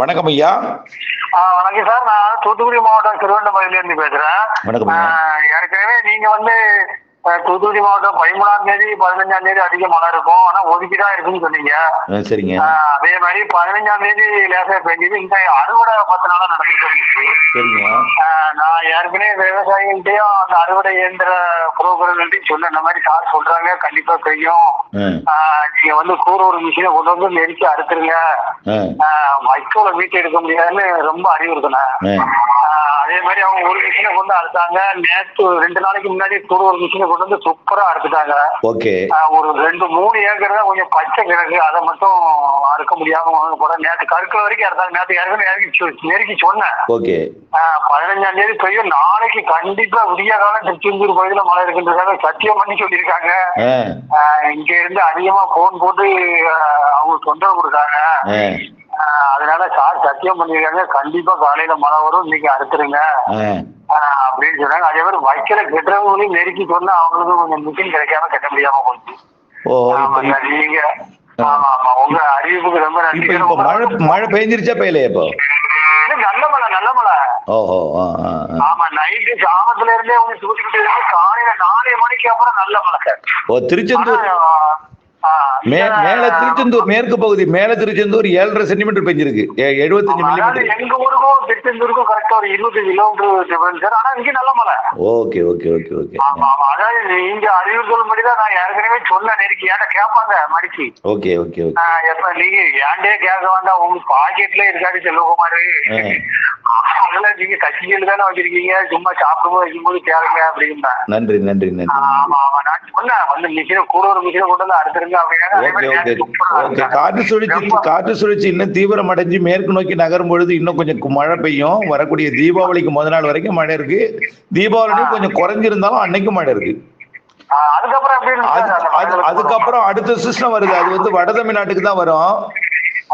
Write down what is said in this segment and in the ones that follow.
வணக்கம் ஐயா. வணக்கம் சார். நான் தூத்துக்குடி மாவட்டம் திருவண்ணாமலையில இருந்து பேசுறேன். வணக்கம். ஏற்கனவே நீங்க வந்து தூத்துக்குடி மாவட்டம் பதிமூணாம் தேதி பதினஞ்சாம் தேதி அதிக மழை இருக்கும். ஆனா ஒதுக்கி தான் இருக்குன்னு சொன்னீங்க. சரிங்க. அதே மாதிரி பதினஞ்சாம் தேதி லேசா பெஞ்சது. இந்த அறுவடை பத்து நாளா நடந்துட்டு இருந்துச்சு. சரிங்க. நான் ஏற்கனவே விவசாயிகள்கிட்டயும் அந்த அறுவடை இயந்திர புரோக்கர்கள்ட்டையும் சொன்ன இந்த மாதிரி சார் சொல்றாங்க. கண்டிப்பா பெய்யும் நீங்க வந்து கூற ஒரு மிஷினை கொண்டு வந்து நெருக்கி அறுத்துருங்க. வைக்கோல மீட்டு எடுக்க முடியாதுன்னு ரொம்ப அறிவுறுத்தினேன் அதே மாதிரி அவங்க ஒரு மிஷினை கொண்டு அறுத்தாங்க. நேற்று ரெண்டு நாளைக்கு முன்னாடி கூட ஒரு மிஷினை கொண்டு வந்து சூப்பரா அறுத்துட்டாங்க. ஒரு ரெண்டு மூணு ஏக்கர் தான் கொஞ்சம் பச்சை கிழக்கு அதை மட்டும் அறுக்க முடியாம போற நேற்று கருக்கல் வரைக்கும் அறுத்தாங்க. நேற்று ஏற்கனவே நெருக்கி நெருக்கி சொன்னேன். பதினஞ்சாம் தேதி பெய்யும். நாளைக்கு கண்டிப்பா விடிய காலம் திருச்செந்தூர் பகுதியில மழை இருக்குன்றதாங்க சத்தியம் பண்ணி சொல்லியிருக்காங்க. இங்க இருந்து அதிகமா போன் போட்டு அவங்க தொந்தரவு ஆஹ் அதனால சார் சத்தியம் பண்ணிருக்காங்க. கண்டிப்பா காலையில மழை வரும் இன்னைக்கு அறுத்துருங்க. அப்படின்னு சொன்னாங்க. அதே மாதிரி வைக்கல கெட்டுறவங்களையும் நெருக்கி சொன்னா அவங்களுக்கு கொஞ்சம் மிஷின் கிடைக்காம கட்ட முடியாம போச்சு. நீங்க ஆமா ஆமா. உங்க அறிவிப்புக்கு ரொம்ப நன்றி மழை மழை பெஞ்சிருச்சா பெய்யலையா இப்போ? நல்ல மழை நல்ல ஓஹோ ஆ. ஆமா நைட்டு சாமத்துல இருந்தே அவங்க தூக்கிட்டு இருந்து காலையில நாலு மணிக்கு அப்புறம் நல்ல மழை சார். ஓ திருச்செந்தூர் மேல திருச்செந்தூர் மேற்கு பகுதி மேல திருச்செந்தூர் ஏழரை சென்டிமீட்டர் பெஞ்சிருக்கு. எழுபத்தஞ்சு மில்லிமீட்டர் எங்க ஊருக்கும் திருச்செந்தூருக்கும் கரெக்டா ஒரு இருபத்தஞ்சு கிலோமீட்டர் டிஃபரன்ஸ் ஆனா இங்க நல்ல மழை. Okay okay okay okay. ஆமா ஆமா. அதாவது நீங்க அறிவுறுத்தல் தான் நான் ஏற்கனவே சொன்ன நெருக்கி ஏன்டா கேட்பாங்க மடிச்சு. Okay okay okay. எப்ப நீங்க ஏன்டே கேட்க வேண்டாம் உங்க பாக்கெட்ல இருக்காது செல்வகுமாரு. அதுல நீங்க கட்சிகள் தானே வச்சிருக்கீங்க சும்மா சாப்பிடும்போது வைக்கும்போது கேளுங்க அப்படின்னா. நன்றி நன்றி நன்றி. ஆமா ஆமா. நான் சொன்னேன். வந்து மிஷினை கூட ஒரு மிஷினை கொண்டு வந்து அறுத்துருங்க அப்படின்னா அதே ஓகே மாதிரி ஓகே நேத்து சூப்பரா ஓகே அறுத்தாங்க. காற்று சுழற்சி காற்று சுழற்சி இன்னும் தீவிரம் அடைஞ்சு மேற்கு நோக்கி நகரும் பொழுது இன்னும் கொஞ்சம் மழை பெய்யும். வரக்கூடிய தீபாவளிக்கு முத நாள் வரைக்கும் மழை இருக்கு. தீபாவளி கொஞ்சம் குறைஞ்சிருந்தாலும் அன்னைக்கும் மழை இருக்கு. அதுக்கப்புறம் அதுக்கப்புறம் அடுத்த சிஸ்டம் வருது. அது வந்து வட தமிழ்நாட்டுக்கு தான் வரும்.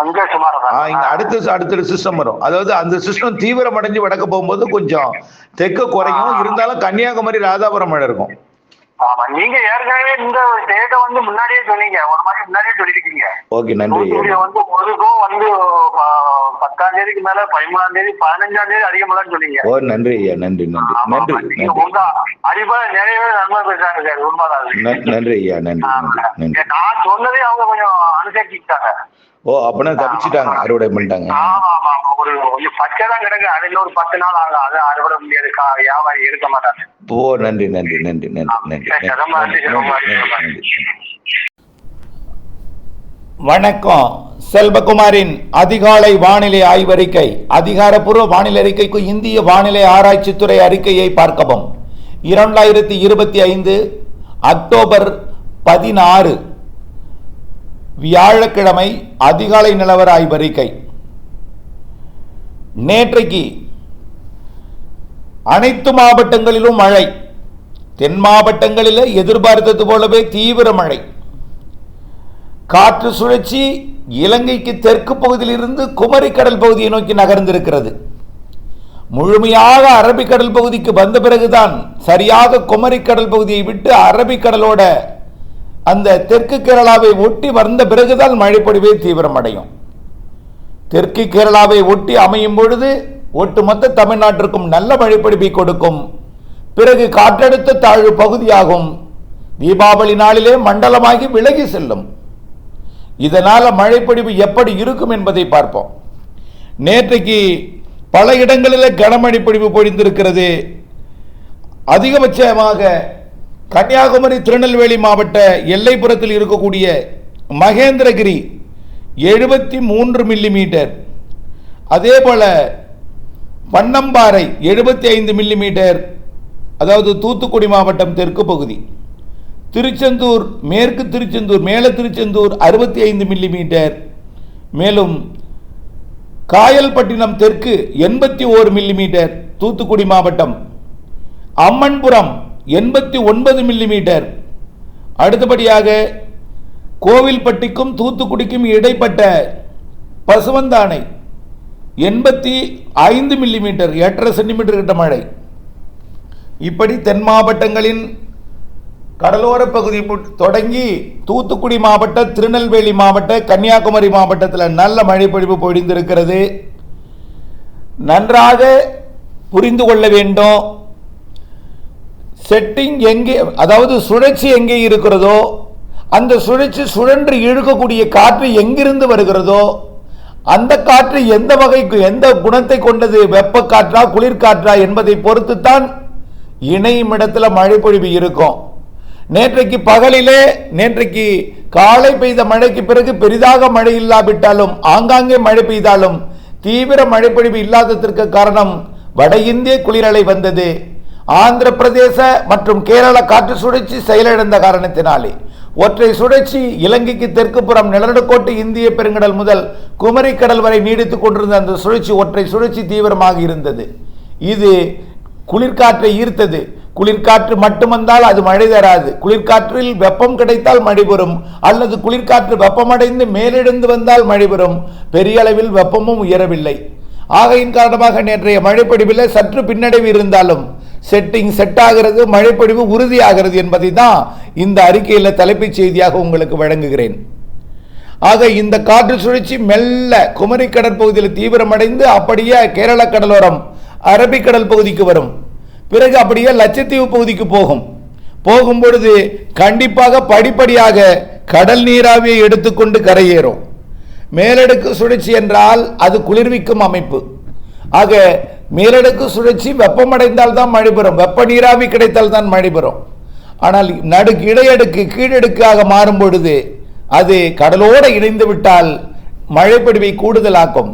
இங்க அடுத்த அடுத்த சிஸ்டம் வரும். அதாவது அந்த சிஸ்டம் தீவிரம் அடைஞ்சு வடக்க போகும்போது கொஞ்சம் தெற்க குறையும். இருந்தாலும் கன்னியாகுமரி ராதாபுரம் மழை இருக்கும். ஆமா நீங்க ஏற்கனவே இந்த டேட்டை வந்து முன்னாடியே சொன்னீங்க. ஒரு மாதிரி முன்னாடியே சொல்லிருக்கீங்க ஓகே நன்றி. வந்து ஒருக்கும் வந்து பத்தாம் தேதிக்கு மேல பதிமூணாம் தேதி பதினஞ்சாம் தேதி அதிகமாதான் சொன்னீங்க. ஓ நன்றி ஐயா நன்றி நன்றி. நன்றி அறிவா நிறைய பேர் நன்மை பேசுறாங்க சார் உண்மைதான். நன்றி ஐயா நன்றி. நான் சொன்னதே அவங்க கொஞ்சம் அனுசரிச்சுக்கிட்டாங்க. ஓ அப்படின்னா தப்பிச்சிட்டாங்க. அறுவடை பண்ணிட்டாங்க. ஆமா ஆமா ஆமா. ஒரு பச்சை தான் கிடக்கு. அது இன்னொரு பத்து நாள் ஆகும் அது அறுவடை முடியாது. வியாபாரி இருக்க மாட்டாங்க. ஓ நன்றி நன்றி நன்றி நன்றி. நன்றி. வணக்கம். செல்வகுமாரின் அதிகாலை வானிலை ஆய்வறிக்கை. அதிகாரப்பூர்வ வானிலை அறிக்கைக்கு இந்திய வானிலை ஆராய்ச்சித்துறை அறிக்கையை பார்க்கவும். இரண்டாயிரத்தி இருபத்தி ஐந்து அக்டோபர் பதினாறு. வியாழக்கிழமை அதிகாலை நிலவர ஆய்வறிக்கை நேற்றைக்கு அனைத்து மாவட்டங்களிலும் மழை. தென் மாவட்டங்களில் எதிர்பார்த்தது போலவே தீவிர மழை. காற்று சுழற்சி இலங்கைக்கு தெற்கு பகுதியிலிருந்து குமரிக்கடல் பகுதியை நோக்கி நகர்ந்திருக்கிறது. முழுமையாக அரபிக்கடல் பகுதிக்கு வந்த பிறகுதான் சரியாக குமரிக்கடல் பகுதியை விட்டு அரபிக்கடலோட அந்த தெற்கு கேரளாவை ஒட்டி வந்த பிறகுதான் மழைப்பொழிவே தீவிரமடையும். தெற்கு கேரளாவை ஒட்டி அமையும் பொழுது ஒட்டுமொத்த தமிழ்நாட்டிற்கும் நல்ல மழைப்பொழிவை கொடுக்கும். பிறகு காற்றழுத்த தாழ்வு பகுதியாகும். தீபாவளி நாளிலே மண்டலமாகி விலகி செல்லும். இதனால் மழைப்பொழிவு எப்படி இருக்கும் என்பதை பார்ப்போம். நேற்றைக்கு பல இடங்களில் கனமழை பொழிவு பொழிந்திருக்கிறது. அதிகபட்சமாக கன்னியாகுமரி திருநெல்வேலி மாவட்ட எல்லைப்புறத்தில் இருக்கக்கூடிய மகேந்திரகிரி எழுபத்தி மூன்று மில்லிமீட்டர் அதே போல் பன்னம்பாறை எழுபத்தி ஐந்து மில்லிமீட்டர் அதாவது தூத்துக்குடி மாவட்டம் தெற்கு பகுதி. திருச்செந்தூர் மேற்கு திருச்செந்தூர் மேல திருச்செந்தூர் அறுபத்தி ஐந்து மில்லிமீட்டர் மேலும் காயல்பட்டினம் தெற்கு எண்பத்தி ஓரு மில்லிமீட்டர் தூத்துக்குடி மாவட்டம். அம்மன்புரம் எண்பத்தி ஒன்பது மில்லிமீட்டர் அடுத்தபடியாக கோவில்பட்டிக்கும் தூத்துக்குடிக்கும் இடைப்பட்ட பசுவந்தானை எண்பத்தி ஐந்து மில்லிமீட்டர் எட்டரை சென்டிமீட்டர் கிட்ட மழை. இப்படி தென் மாவட்டங்களின் கடலோர பகுதி மு- தொடங்கி தூத்துக்குடி மாவட்ட திருநெல்வேலி மாவட்ட கன்னியாகுமரி மாவட்டத்தில் நல்ல மழைப்பொழிவு பொழிந்திருக்கிறது. நன்றாக புரிந்து கொள்ள வேண்டும். செட்டிங் எங்கே அதாவது சுழற்சி எங்கே இருக்கிறதோ அந்த சுழற்சி சுழன்று இழுக்கக்கூடிய காற்று எங்கிருந்து வருகிறதோ அந்த காற்று எந்த வகைக்கு எந்த குணத்தை கொண்டது வெப்ப காற்றா குளிர்காற்றா என்பதை பொறுத்துத்தான் இணையும் இடத்துல மழை பொழிவு இருக்கும். நேற்றைக்கு பகலிலே நேற்றைக்கு காலை பெய்த மழைக்கு பிறகு பெரிதாக மழை இல்லாவிட்டாலும் ஆங்காங்கே மழை பெய்தாலும் தீவிர மழைப்பொழிவு இல்லாததற்கு காரணம் வட இந்திய குளிரலை வந்தது. ஆந்திர பிரதேச மற்றும் கேரள காற்று சுழற்சி செயலிழந்த காரணத்தினாலே. ஒற்றை சுழற்சி இலங்கைக்கு தெற்கு புறம் நிலநடுக்கோட்டு இந்திய பெருங்கடல் முதல் குமரி கடல் வரை நீடித்துக் கொண்டிருந்த அந்த சுழற்சி ஒற்றை சுழற்சி தீவிரமாக இருந்தது. இது குளிர்காற்றை ஈர்த்தது. குளிர்காற்று மட்டும் வந்தால் அது மழை தராது. குளிர்காற்றில் வெப்பம் கிடைத்தால் மழை பெறும். அல்லது குளிர்காற்று வெப்பமடைந்து மேலெழுந்து வந்தால் மழை பெறும். பெரிய அளவில் வெப்பமும் உயரவில்லை. ஆகையின் காரணமாக நேற்றைய மழைப்பொழிவில் சற்று பின்னடைவு இருந்தாலும் செட்டிங் செட் ஆகிறது மழைப்பொழிவு உறுதியாகிறது என்பதை தான் இந்த அறிக்கையில் தலைப்புச் செய்தியாக உங்களுக்கு வழங்குகிறேன். ஆக இந்த காற்று சுழற்சி மெல்ல குமரி கடற்பகுதியில் தீவிரமடைந்து அப்படியே கேரள கடலோரம் அரபிக்கடல் பகுதிக்கு வரும். பிறகு அப்படியே லட்சத்தீவு பகுதிக்கு போகும். போகும் பொழுது கண்டிப்பாக படிப்படியாக கடல் நீராவியை எடுத்துக்கொண்டு கரையேறும். மேலடுக்கு சுழற்சி என்றால் அது குளிர்விக்கும் அமைப்பு. ஆக மேலடுக்கு சுழற்சி வெப்பமடைந்தால் தான் மழை பெறும். வெப்ப நீராவி கிடைத்தால் தான் மழை பெறும். ஆனால் நடுக்கு இடையடுக்கு கீழடுக்காக மாறும் பொழுது அது கடலோடு இணைந்து விட்டால் மழைப்பிடிவை கூடுதலாக்கும்.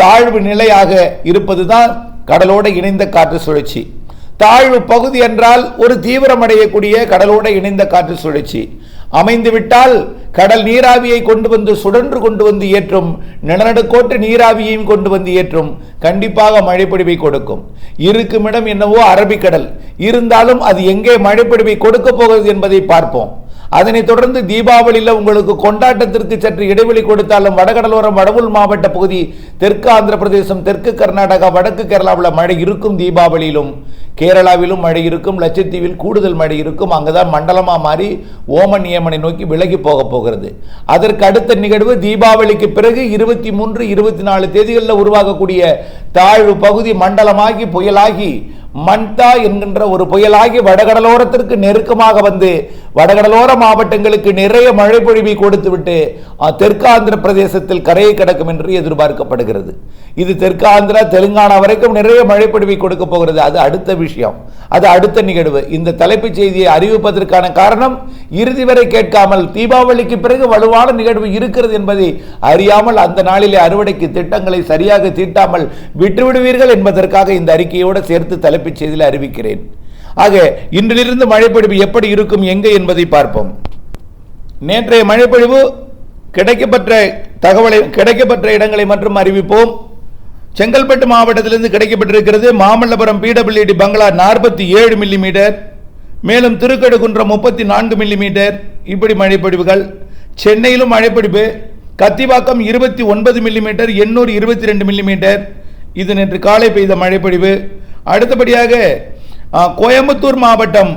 தாழ்வு நிலையாக இருப்பதுதான் கடலோடு இணைந்த காற்று சுழற்சி. தாழ்வு பகுதி என்றால் ஒரு தீவிரமடையக்கூடிய கடலோடு இணைந்த காற்று சுழற்சி. அமைந்துவிட்டால் கடல் நீராவியை கொண்டு வந்து சுடன்று கொண்டு வந்து ஏற்றும் நிலநடுக்கோட்டு நீராவியையும் கொண்டு வந்து ஏற்றும் கண்டிப்பாக மழைப்பிடிவை கொடுக்கும். இருக்கும் இடம் என்னவோ அரபிக்கடல் இருந்தாலும் அது எங்கே மழைப்பிடிவை கொடுக்க போகிறது என்பதை பார்ப்போம். அதனைத் தொடர்ந்து தீபாவளியில் உங்களுக்கு கொண்டாட்டத்திற்கு சற்று இடைவெளி கொடுத்தாலும் வடகடலோரம் வடவுள் மாவட்ட பகுதி தெற்கு ஆந்திர பிரதேசம் தெற்கு கர்நாடகா வடக்கு கேரளாவில் மழை இருக்கும் தீபாவளியிலும். கேரளாவிலும் மழை இருக்கும் லட்சத்தீவில் கூடுதல் மழை இருக்கும். அங்குதான் மண்டலமாக மாறி ஓமன் நியமனை நோக்கி விலகி போக போகிறது. அதற்கு அடுத்த நிகழ்வு தீபாவளிக்கு பிறகு இருபத்தி மூன்று இருபத்தி நாலு தேதிகளில் உருவாகக்கூடிய தாழ்வு பகுதி மண்டலமாகி புயலாகி மன்தா என்கின்ற ஒரு புயலாகி வடகடலோரத்திற்கு நெருக்கமாக வந்து வடகடலோர மாவட்டங்களுக்கு நிறைய மழை பொழிவை கொடுத்துவிட்டு தெற்கு ஆந்திர பிரதேசத்தில் கரையை கடக்கும் என்று எதிர்பார்க்கப்படுகிறது. இது தெற்கு ஆந்திரா தெலுங்கானா வரைக்கும் நிறைய மழை பொழிவை கொடுக்க போகிறது. அது அடுத்த விஷயம். அது அடுத்த நிகழ்வு. இந்த தலைப்புச் செய்தியை அறிவிப்பதற்கான காரணம் இறுதி வரை கேட்காமல் தீபாவளிக்கு பிறகு வலுவான நிகழ்வு இருக்கிறது என்பதை அறியாமல் அந்த நாளிலே அறுவடைக்கு திட்டங்களை சரியாக தீட்டாமல் விட்டுவிடுவீர்கள் என்பதற்காக இந்த அறிக்கையோடு சேர்த்து தலைப்பு தலைப்புச் செய்தியில் அறிவிக்கிறேன். ஆக இன்றிலிருந்து மழைப்பொழிவு எப்படி இருக்கும் எங்கே என்பதை பார்ப்போம். நேற்றைய மழைப்பொழிவு கிடைக்கப்பெற்ற தகவலை கிடைக்கப்பெற்ற இடங்களை மற்றும் அறிவிப்போம். செங்கல்பட்டு மாவட்டத்திலிருந்து கிடைக்கப்பட்டிருக்கிறது மாமல்லபுரம் பிடபிள்யூடி பங்களா நாற்பத்தி ஏழு மில்லிமீட்டர் மேலும் திருக்கடுகுன்றம் முப்பத்தி நான்கு மில்லிமீட்டர். இப்படி மழைப்பொழிவுகள். சென்னையிலும் மழைப்பொழிவு. கத்திவாக்கம் இருபத்தி ஒன்பது மில்லிமீட்டர் எண்ணூர் இருபத்தி ரெண்டு மில்லிமீட்டர். இது நேற்று காலை பெய்த மழைப்பொழிவு. அடுத்தபடியாக கோயம்புத்தூர் மாவட்டம்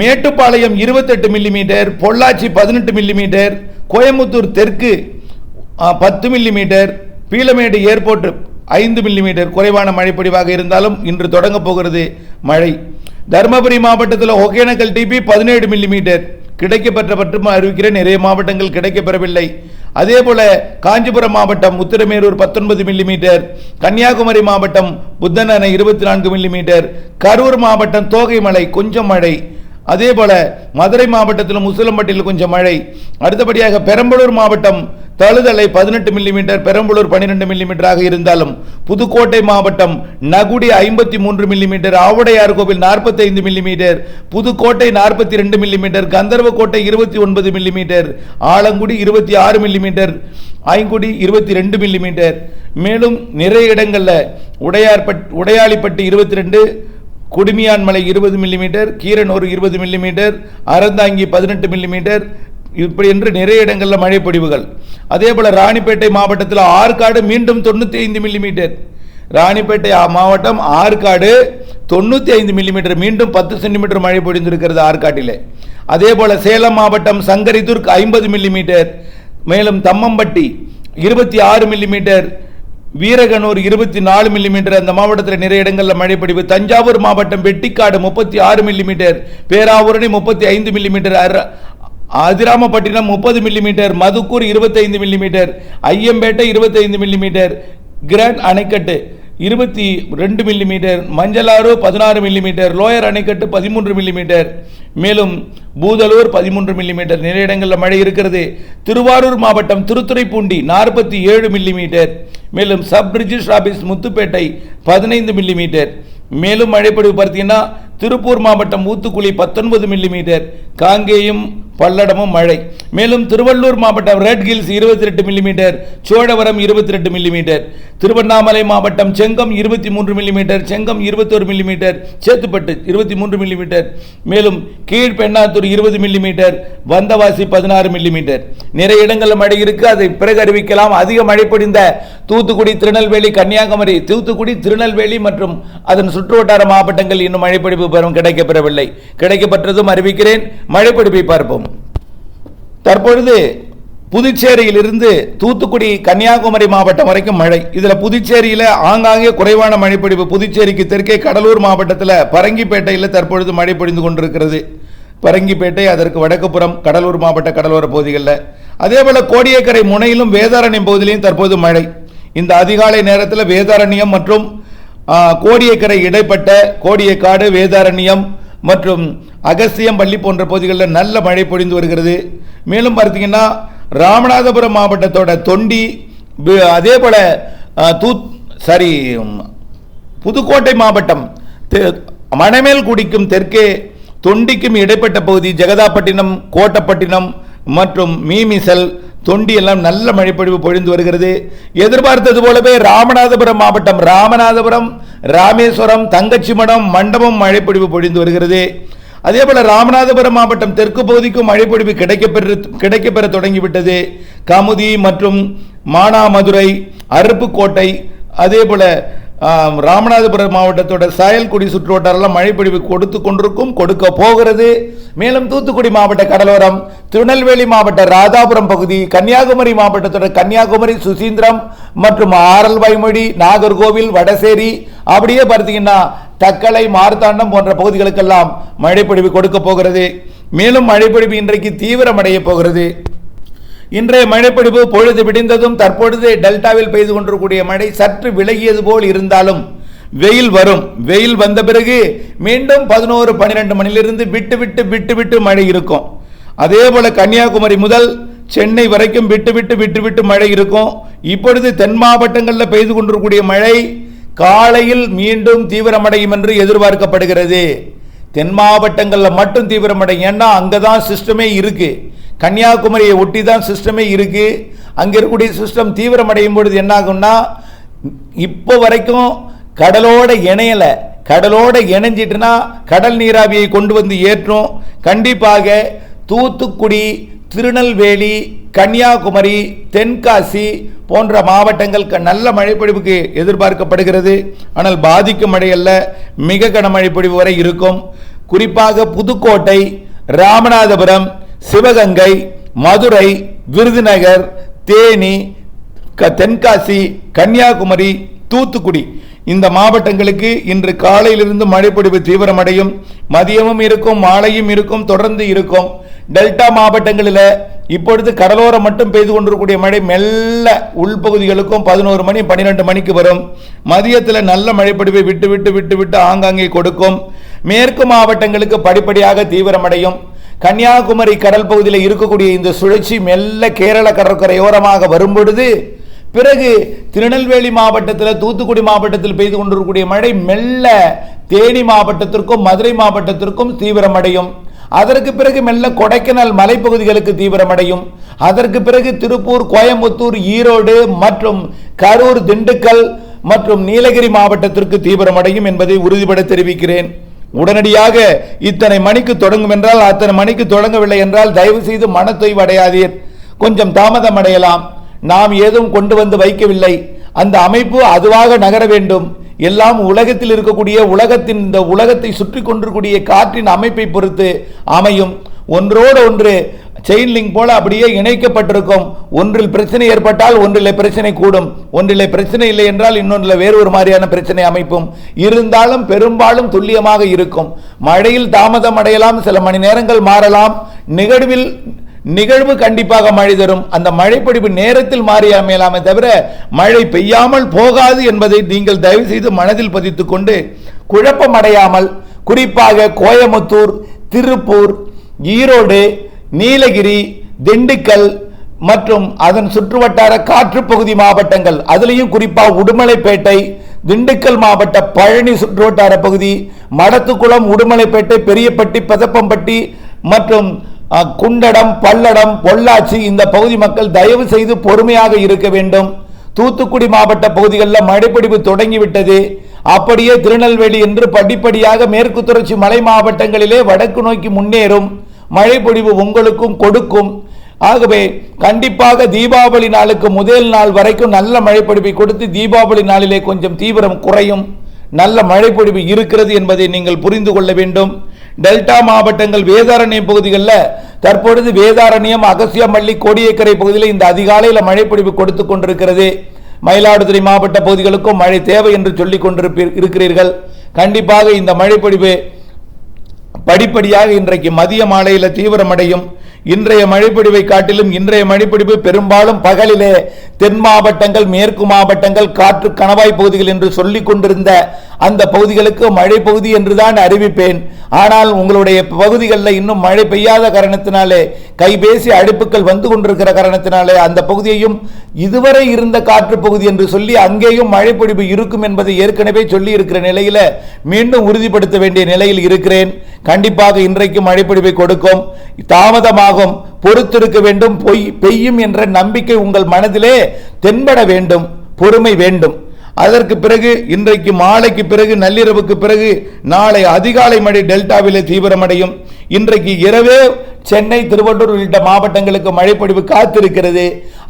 மேட்டுப்பாளையம் இருபத்தெட்டு மில்லிமீட்டர் பொள்ளாச்சி பதினெட்டு மில்லிமீட்டர் கோயம்புத்தூர் தெற்கு பத்து மில்லிமீட்டர் பீலமேடு ஏர்போர்ட் ஐந்து மில்லிமீட்டர் குறைவான மழைப்பொழிவாக இருந்தாலும் இன்று தொடங்க போகிறது மழை. தருமபுரி மாவட்டத்தில் ஒகேனக்கல் டிபி பதினேழு மில்லிமீட்டர் கிடைக்கப்பெற்ற மற்றும் அறிவிக்கிறேன் நிறைய மாவட்டங்கள் கிடைக்கப்பெறவில்லை. அதே போல காஞ்சிபுரம் மாவட்டம் உத்திரமேரூர் பத்தொன்பது மில்லிமீட்டர் கன்னியாகுமரி மாவட்டம் புத்தன் அணை இருபத்தி நான்கு மில்லிமீட்டர் கரூர் மாவட்டம் தோகைமலை கொஞ்சம் மழை அதே போல மதுரை மாவட்டத்திலும் முசலம்பட்டியில் கொஞ்சம் மழை. அடுத்தபடியாக பெரம்பலூர் மாவட்டம் தழுதலை பதினெட்டு மில்லிமீட்டர் பெரம்பலூர் பன்னிரெண்டு மில்லிமீட்டராக இருந்தாலும் புதுக்கோட்டை மாவட்டம் நகுடி ஐம்பத்தி மூன்று மில்லிமீட்டர் ஆவுடையார் கோவில் நாற்பத்தி ஐந்து மில்லிமீட்டர் புதுக்கோட்டை நாற்பத்தி ரெண்டு மில்லிமீட்டர் கந்தர்வக்கோட்டை இருபத்தி ஒன்பது மில்லிமீட்டர் ஆலங்குடி இருபத்தி ஆறு மில்லிமீட்டர் ஐங்குடி இருபத்தி ரெண்டு மில்லிமீட்டர் மேலும் நிறைய இடங்களில் உடையார்பட் உடையாளிப்பட்டு இருபத்தி ரெண்டு குடுமியான்மலை இருபது மில்லிமீட்டர் கீரனூர் இருபது மில்லிமீட்டர் அறந்தாங்கி பதினெட்டு மில்லிமீட்டர் இப்படி என்று நிறைய இடங்களில் மழைப்பொழிவுகள் அதே போல் ராணிப்பேட்டை மாவட்டத்தில் ஆற்காடு மீண்டும் தொண்ணூற்றி ஐந்து மில்லிமீட்டர் ராணிப்பேட்டை மாவட்டம் ஆற்காடு தொண்ணூற்றி ஐந்து மில்லிமீட்டர் மீண்டும் பத்து சென்டிமீட்டர் மழை பொழிந்திருக்கிறது ஆற்காட்டிலே. அதே போல் சேலம் மாவட்டம் சங்கரிதுர்க் ஐம்பது மில்லிமீட்டர் மேலும் தம்மம்பட்டி இருபத்தி ஆறு மில்லிமீட்டர் வீரகனூர் இருபத்தி நாலு மில்லிமீட்டர் அந்த மாவட்டத்தில் நிறைய இடங்களில் மழை தஞ்சாவூர் மாவட்டம் வெட்டிக்காடு முப்பத்தி ஆறு மில்லிமீட்டர் பேராவூரணி முப்பத்தி ஐந்து மில்லிமீட்டர் அதிராமப்பட்டினம் முப்பது மில்லிமீட்டர் மதுக்கூர் இருபத்தைந்து மில்லிமீட்டர் ஐயம்பேட்டை இருபத்தைந்து மில்லிமீட்டர் கிராண்ட் அணைக்கட்டு இருபத்தி ரெண்டு மில்லிமீட்டர் மஞ்சளாறு பதினாறு மில்லிமீட்டர் லோயர் அணைக்கட்டு பதிமூன்று மில்லிமீட்டர் மேலும் பூதலூர் பதிமூன்று மில்லிமீட்டர் நிறைய இடங்களில் மழை இருக்கிறது. திருவாரூர் மாவட்டம் திருத்துறைப்பூண்டி நாற்பத்தி ஏழு மில்லிமீட்டர் மேலும் சப் ரிஜிஸ்டர் ஆஃபீஸ் முத்துப்பேட்டை பதினைந்து மில்லிமீட்டர். மேலும் மழைப்பொழிவு பார்த்தீங்கன்னா திருப்பூர் மாவட்டம் ஊத்துக்குழி பத்தொன்பது மில்லிமீட்டர் காங்கேயம் பல்லடமும் மழை. மேலும் திருவள்ளூர் மாவட்டம் ரெட் ஹில்ஸ் இருபத்தி ரெண்டு மில்லிமீட்டர் சோழவரம் இருபத்தி ரெண்டு மில்லிமீட்டர் திருவண்ணாமலை மாவட்டம் செங்கம் இருபத்தி மூன்று மில்லிமீட்டர் செங்கம் இருபத்தோரு மில்லிமீட்டர் சேத்துப்பட்டு இருபத்தி மூன்று மில்லிமீட்டர் மேலும் கீழ்பெண்ணாத்தூர் இருபது மில்லிமீட்டர் வந்தவாசி பதினாறு மில்லிமீட்டர் நிறைய இடங்களில் மழை இருக்கு. அதை பிறகு அறிவிக்கலாம். அதிக மழை பொடிந்த தூத்துக்குடி திருநெல்வேலி கன்னியாகுமரி தூத்துக்குடி திருநெல்வேலி மற்றும் அதன் சுற்றுவட்டார மாவட்டங்கள் இன்னும் மழைப்பொழிவு பெறும் கிடைக்கப்பெறவில்லை. கிடைக்கப்பெற்றதும் அறிவிக்கிறேன். மழைப்பொழிவை பார்ப்போம். தற்பொழுது புதுச்சேரியிலிருந்து தூத்துக்குடி கன்னியாகுமரி மாவட்டம் வரைக்கும் மழை. இதுல புதுச்சேரியில் ஆங்காங்கே குறைவான மழைப்பொழிவு புதுச்சேரிக்கு தெற்கே கடலூர் மாவட்டத்தில் பரங்கிப்பேட்டையில் தற்பொழுது மழை பொழிந்து கொண்டிருக்கிறது. பரங்கிப்பேட்டை அதற்கு வடக்குப்புறம் கடலூர் மாவட்ட கடலோர பகுதிகளில். அதே போல கோடியக்கரை முனையிலும் வேதாரண்யம் பகுதியிலையும் தற்போது மழை. இந்த அதிகாலை நேரத்தில் வேதாரண்யம் மற்றும் கோடியக்கரை இடைப்பட்ட கோடியக்காடு வேதாரண்யம் மற்றும் அகஸ்தியம் பள்ளி போன்ற பகுதிகளில் நல்ல மழை பொழிந்து வருகிறது. மேலும் பார்த்தீங்கன்னா ராமநாதபுரம் மாவட்டத்தோட தொண்டி அதே போல தூ தூத் சாரி புதுக்கோட்டை மாவட்டம் தெ- மணமேல் குடிக்கும் தெற்கே தொண்டிக்கும் இடைப்பட்ட பகுதி ஜெகதாப்பட்டினம் கோட்டப்பட்டினம் மற்றும் மீமிசல் தொண்டி எல்லாம் நல்ல மழைப்பொழிவு பொழிந்து வருகிறது. எதிர்பார்த்தது போலவே ராமநாதபுரம் மாவட்டம் ராமநாதபுரம் ராமேஸ்வரம் தங்கச்சிமடம் மண்டபம் மழைப்பொழிவு பொழிந்து வருகிறது. அதே போல ராமநாதபுரம் மாவட்டம் தெற்கு பகுதிக்கும் மழைப்பொழிவு கிடைக்கப்பெற்று கிடைக்கப்பெற தொடங்கிவிட்டது. கமுதி மற்றும் மானாமதுரை அருப்புக்கோட்டை அதே போல ராமநாதபுரம் மாவட்டத்தோட சாயல்குடி சுற்றுவட்டாரெல்லாம் மழைப்பொழிவு கொடுத்து கொண்டிருக்கும் கொடுக்க போகிறது. மேலும் தூத்துக்குடி மாவட்ட கடலோரம் திருநெல்வேலி மாவட்ட ராதாபுரம் பகுதி கன்னியாகுமரி மாவட்டத்தோட கன்னியாகுமரி சுசீந்திரம் மற்றும் ஆரல்வாய்மொழி நாகர்கோவில் வடசேரி அப்படியே பார்த்தீங்கன்னா தக்கலை மார்த்தாண்டம் போன்ற பகுதிகளுக்கெல்லாம் மழைப்பொழிவு கொடுக்க போகிறது. மேலும் மழைப்பொழிவு இன்றைக்கு தீவிரமடைய போகிறது. இன்றைய மழைப்பிடிப்பு பொழுது விடிந்ததும் தற்பொழுது டெல்டாவில் பெய்து கொண்டிருக்கக்கூடிய மழை சற்று விலகியது போல் இருந்தாலும் வெயில் வரும். வெயில் வந்த பிறகு மீண்டும் பதினோரு பன்னிரெண்டு மணிலிருந்து விட்டு விட்டு விட்டு விட்டு மழை இருக்கும். அதே போல கன்னியாகுமரி முதல் சென்னை வரைக்கும் விட்டு விட்டு விட்டு விட்டு மழை இருக்கும். இப்பொழுது தென் மாவட்டங்களில் பெய்து கொண்டிருக்கக்கூடிய மழை காலையில் மீண்டும் தீவிரமடையும் என்று எதிர்பார்க்கப்படுகிறது. தென் மாவட்டங்களில் மட்டும் தீவிரமடையும். ஏன்னா அங்கே தான் சிஸ்டமே இருக்குது கன்னியாகுமரியை ஒட்டி தான் சிஸ்டமே இருக்குது அங்கே இருக்கக்கூடிய சிஸ்டம் தீவிரமடையும் பொழுது என்னாகும்னா இப்போ வரைக்கும் கடலோட இணையலை கடலோட இணைஞ்சிட்டுனா கடல் நீராவியை கொண்டு வந்து ஏற்றும். கண்டிப்பாக தூத்துக்குடி திருநெல்வேலி கன்னியாகுமரி தென்காசி போன்ற மாவட்டங்கள் க- நல்ல மழைப்பொழிவுக்கு எதிர்பார்க்கப்படுகிறது. ஆனால் பாதிக்கும் மழை அல்ல மிக கனமழை பொழிவு வரை இருக்கும். குறிப்பாக புதுக்கோட்டை ராமநாதபுரம் சிவகங்கை மதுரை விருதுநகர் தேனி க- தென்காசி கன்னியாகுமரி தூத்துக்குடி இந்த மாவட்டங்களுக்கு இன்று காலையிலிருந்து மழைப்பொழிவு தீவிரமடையும். மதியமும் இருக்கும் மாலையும் இருக்கும் தொடர்ந்து இருக்கும். டெல்டா மாவட்டங்களில் இப்பொழுது கடலோரம் மட்டும் பெய்து கொண்டிருக்கக்கூடிய மழை மெல்ல உள்பகுதிகளுக்கும் பதினோரு மணி பன்னிரெண்டு மணிக்கு வரும். மதியத்தில் நல்ல மழைப்பொழிவை விட்டு விட்டு விட்டு விட்டு ஆங்காங்கே கொடுக்கும். மேற்கு மாவட்டங்களுக்கு படிப்படியாக தீவிரமடையும். கன்னியாகுமரி கடல் பகுதியில் இருக்கக்கூடிய இந்த சுழற்சி மெல்ல கேரள கடற்கரையோரமாக வரும் பொழுது பிறகு திருநெல்வேலி மாவட்டத்தில் தூத்துக்குடி மாவட்டத்தில் பெய்து கொண்டிருக்கக்கூடிய மழை மெல்ல தேனி மாவட்டத்திற்கும் மதுரை மாவட்டத்திற்கும் தீவிரமடையும். அதற்கு பிறகு மெல்ல கொடைக்கானல் மலைப்பகுதிகளுக்கு தீவிரமடையும். அதற்கு பிறகு திருப்பூர் கோயம்புத்தூர் ஈரோடு மற்றும் கரூர் திண்டுக்கல் மற்றும் நீலகிரி மாவட்டத்திற்கு தீவிரமடையும் என்பதை உறுதிபட தெரிவிக்கிறேன். உடனடியாக இத்தனை மணிக்கு தொடங்கும் என்றால் அத்தனை மணிக்கு தொடங்கவில்லை என்றால் தயவு செய்து மனத்தொய்வு அடையாதீர். கொஞ்சம் தாமதம் அடையலாம். நாம் ஏதும் கொண்டு வந்து வைக்கவில்லை. அந்த அமைப்பு அதுவாக நகர வேண்டும். எல்லாம் உலகத்தில் இருக்கக்கூடிய உலகத்தின் இந்த உலகத்தை சுற்றி கொண்டிருக்கூடிய காற்றின் அமைப்பை பொறுத்து அமையும். ஒன்றோடு ஒன்று செயின் லிங்க் போல அப்படியே இணைக்கப்பட்டிருக்கும். ஒன்றில் பிரச்சனை ஏற்பட்டால் ஒன்றில் பிரச்சனை கூடும். ஒன்றில் பிரச்சனை இல்லை என்றால் இன்னொன்றில் வேறு ஒரு மாதிரியான பிரச்சனை அமைப்பும். இருந்தாலும் பெரும்பாலும் துல்லியமாக இருக்கும். மழையில் தாமதம் அடையலாம். சில மணி நேரங்கள் மாறலாம். நிகழ்வில் நிகழ்வு கண்டிப்பாக மழை தரும். அந்த மழைப்பிடிப்பு நேரத்தில் மாறி அமையலாமே தவிர மழை பெய்யாமல் போகாது என்பதை நீங்கள் தயவு செய்து மனதில் பதித்துக் கொண்டு குழப்பம் அடையாமல் குறிப்பாக கோயமுத்தூர் திருப்பூர் ஈரோடு நீலகிரி திண்டுக்கல் மற்றும் அதன் சுற்றுவட்டார காற்று பகுதி மாவட்டங்கள் அதுலேயும் குறிப்பாக உடுமலைப்பேட்டை திண்டுக்கல் மாவட்ட பழனி சுற்றுவட்டார பகுதி மடத்துக்குளம் உடுமலைப்பேட்டை பெரியப்பட்டி பதப்பம்பட்டி மற்றும் குண்டடம் பல்லடம் பொள்ளாச்சி இந்த பகுதி மக்கள் தயவு செய்து பொறுமையாக இருக்க வேண்டும். தூத்துக்குடி மாவட்ட பகுதிகளில் மழைப்பிடிப்பு தொடங்கிவிட்டது. அப்படியே திருநெல்வேலி என்று படிப்படியாக மேற்கு தொடர்ச்சி மலை மாவட்டங்களிலே வடக்கு நோக்கி முன்னேறும். மழைப்பொழிவு உங்களுக்கும் கொடுக்கும். ஆகவே கண்டிப்பாக தீபாவளி நாளுக்கு முதல் நாள் வரைக்கும் நல்ல மழைப்பொழிவை கொடுத்து தீபாவளி நாளிலே கொஞ்சம் தீவிரம் குறையும். நல்ல மழைப்பொழிவு இருக்கிறது என்பதை நீங்கள் புரிந்து கொள்ள வேண்டும். டெல்டா மாவட்டங்கள் வேதாரண்யம் பகுதிகளில் தற்பொழுது வேதாரண்யம் அகசியமல்லி கோடியக்கரை பகுதியில் இந்த அதிகாலையில் மழைப்பொழிவு கொடுத்து கொண்டிருக்கிறது. மயிலாடுதுறை மாவட்ட பகுதிகளுக்கும் மழை தேவை என்று சொல்லிக் கொண்டிருப்பீர் இருக்கிறீர்கள். கண்டிப்பாக இந்த மழைப்பொழிவு படிப்படியாக இன்றைக்கு மதிய மாலையில் தீவிரமடையும். இன்றைய மழைப்பிடிவை காட்டிலும் இன்றைய மழைப்பிடிப்பு பெரும்பாலும் பகலிலே தென் மாவட்டங்கள் மேற்கு மாவட்டங்கள் காற்று கணவாய் பகுதிகள் என்று சொல்லிக் கொண்டிருந்த அந்த பகுதிகளுக்கு மழை பகுதி என்றுதான் அறிவிப்பேன். ஆனால் உங்களுடைய பகுதிகளில் இன்னும் மழை பெய்யாத காரணத்தினாலே கைபேசி அழைப்புகள் வந்து கொண்டிருக்கிற காரணத்தினாலே அந்த பகுதியையும் இதுவரை இருந்த காற்று பகுதி என்று சொல்லி அங்கேயும் மழைப்பொழிவு இருக்கும் என்பதை ஏற்கனவே சொல்லி இருக்கிற நிலையில மீண்டும் உறுதிப்படுத்த வேண்டிய நிலையில் இருக்கிறேன். கண்டிப்பாக இன்றைக்கு மழைப்பொழிவை கொடுக்கும். தாமதமாக உண்டாகும் பொறுத்திருக்க வேண்டும் பொய் பெய்யும் என்ற நம்பிக்கை உங்கள் மனதிலே தென்பட வேண்டும் பொறுமை வேண்டும். அதற்கு பிறகு இன்றைக்கு மாலைக்கு பிறகு நள்ளிரவுக்கு பிறகு நாளை அதிகாலை மழை டெல்டாவிலே தீவிரமடையும். இன்றைக்கு இரவே சென்னை திருவள்ளூர் உள்ளிட்ட மாவட்டங்களுக்கு மழைப்பொழிவு காத்திருக்கிறது.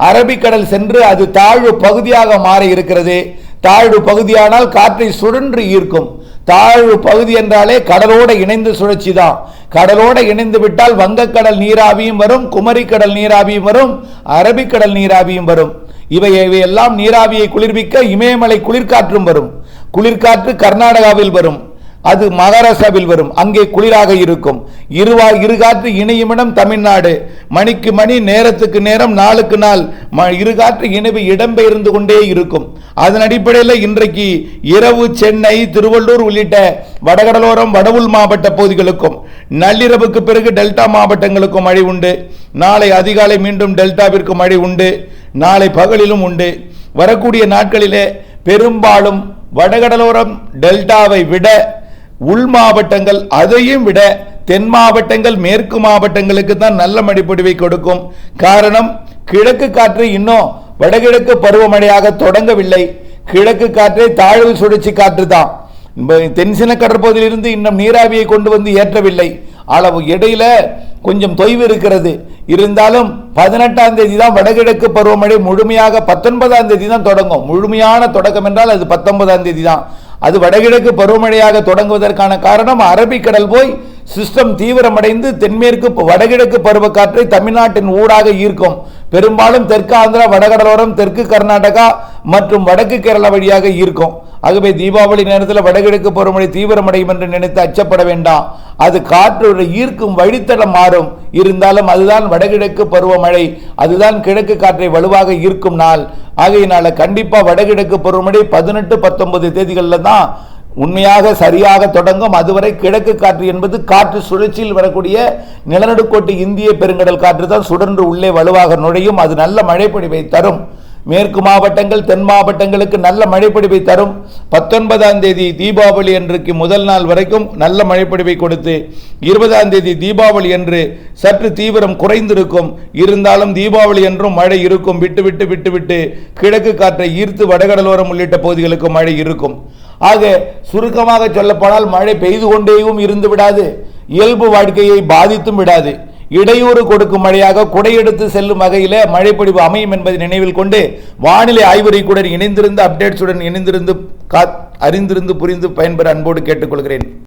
அரபிக்கடல் சென்று அது தாழ்வு பகுதியாக மாற இருக்கிறது தாழ்வு பகுதியானால் காற்றை சுழன்று ஈர்க்கும். தாழ்வு பகுதி என்றாலே கடலோட இணைந்து சுழற்சி தான். கடலோட இணைந்து விட்டால் வங்கக்கடல் நீராவியும் வரும் குமரிக்கடல் நீராவியும் வரும் அரபிக்கடல் நீராவியும் வரும். இவை இவையெல்லாம் நீராவியை குளிர்விக்க இமயமலை குளிர்காற்றும் வரும். குளிர்காற்று கர்நாடகாவில் வரும். அது மகாராஷ்டிராவில் வரும். அங்கே குளிராக இருக்கும். இருவா இருகாற்று இணையுமிடம் தமிழ்நாடு. மணிக்கு மணி நேரத்துக்கு நேரம் நாளுக்கு நாள். ம- இருகாற்று இணைவு இடம்பெயர்ந்து கொண்டே இருக்கும். அதன் அடிப்படையில் இன்றைக்கு இரவு சென்னை திருவள்ளூர் உள்ளிட்ட வடகடலோரம் வடவுள் மாவட்ட பகுதிகளுக்கும் நள்ளிரவுக்கு பிறகு டெல்டா மாவட்டங்களுக்கும் மழை உண்டு. நாளை அதிகாலை மீண்டும் டெல்டாவிற்கு மழை உண்டு. நாளை பகலிலும் உண்டு. வரக்கூடிய நாட்களிலே பெரும்பாலும் வடகடலோரம் டெல்டாவை விட உள் மாவட்டங்கள் அதையும் விட தென் மாவட்டங்கள் மேற்கு மாவட்டங்களுக்கு தான் நல்ல மழைப்பொழிவை கொடுக்கும். காரணம் கிழக்கு காற்று இன்னும் வடகிழக்கு பருவமழையாக தொடங்கவில்லை. கிழக்கு காற்றே தாழ்வு சுழற்சி காற்று தான். தென்சின கடற்பகுதியிலிருந்து இன்னும் நீராவியை கொண்டு வந்து ஏற்றவில்லை. அளவு இடையில கொஞ்சம் தொய்வு இருக்கிறது. இருந்தாலும் பதினெட்டாம் தேதி தான் வடகிழக்கு பருவமழை முழுமையாக பத்தொன்பதாம் தேதி தான் தொடங்கும். முழுமையான தொடக்கம் என்றால் அது பத்தொன்பதாம் தேதி தான். அது வடகிழக்கு பருவமழையாக தொடங்குவதற்கான காரணம் அரபிக்கடல் போய் சிஸ்டம் தீவிரமடைந்து தென்மேற்கு வடகிழக்கு பருவக்காற்றை தமிழ்நாட்டின் ஊடாக ஈர்க்கும். பெரும்பாலும் தெற்கு ஆந்திரா வடகடலோரம் தெற்கு கர்நாடகா மற்றும் வடக்கு கேரளா வழியாக ஈர்க்கும். ஆகவே தீபாவளி நேரத்தில் வடகிழக்கு பருவமழை தீவிரமடையும் என்று நினைத்து அச்சப்பட வேண்டாம். அது காற்று ஈர்க்கும் வழித்தடம் மாறும். இருந்தாலும் அதுதான் வடகிழக்கு பருவமழை அதுதான் கிழக்கு காற்றை வலுவாக ஈர்க்கும் நாள். ஆகையினால கண்டிப்பாக வடகிழக்கு பருவமழை பதினெட்டு பத்தொன்பது தேதிகளில் தான் உண்மையாக சரியாக தொடங்கும். அதுவரை கிழக்கு காற்று என்பது காற்று சுழற்சியில் வரக்கூடிய நிலநடுக்கோட்டு இந்திய பெருங்கடல் காற்று தான் சுடர்ந்து உள்ளே வலுவாக நுழையும். அது நல்ல மழைப்பொழிவை தரும். மேற்கு மாவட்டங்கள் தென் மாவட்டங்களுக்கு நல்ல மழைப்பொழிவை தரும். பத்தொன்பதாம் தேதி தீபாவளி அன்றைக்கு முதல் நாள் வரைக்கும் நல்ல மழைப்பொழிவை கொடுத்து இருபதாம் தேதி தீபாவளி அன்று சற்று தீவிரம் குறைந்திருக்கும். இருந்தாலும் தீபாவளி என்றும் மழை இருக்கும். விட்டு விட்டு விட்டு விட்டு கிழக்கு காற்றை ஈர்த்து வடகடலோரம் உள்ளிட்ட பகுதிகளுக்கு மழை இருக்கும். ஆக சுருக்கமாக சொல்லப்போனால் மழை பெய்து கொண்டேயும் இருந்து விடாது. இயல்பு வாழ்க்கையை பாதித்தும் விடாது. இடையூறு கொடுக்கும் மழையாக குடையெடுத்து செல்லும் வகையில் மழைப்பொழிவு அமையும் என்பதை நினைவில் கொண்டு வானிலை ஆய்வறிக்குடன் இணைந்திருந்து அப்டேட்ஸுடன் இணைந்திருந்து கா- அறிந்திருந்து புரிந்து பயன்பெற அன்போடு கேட்டுக்கொள்கிறேன்.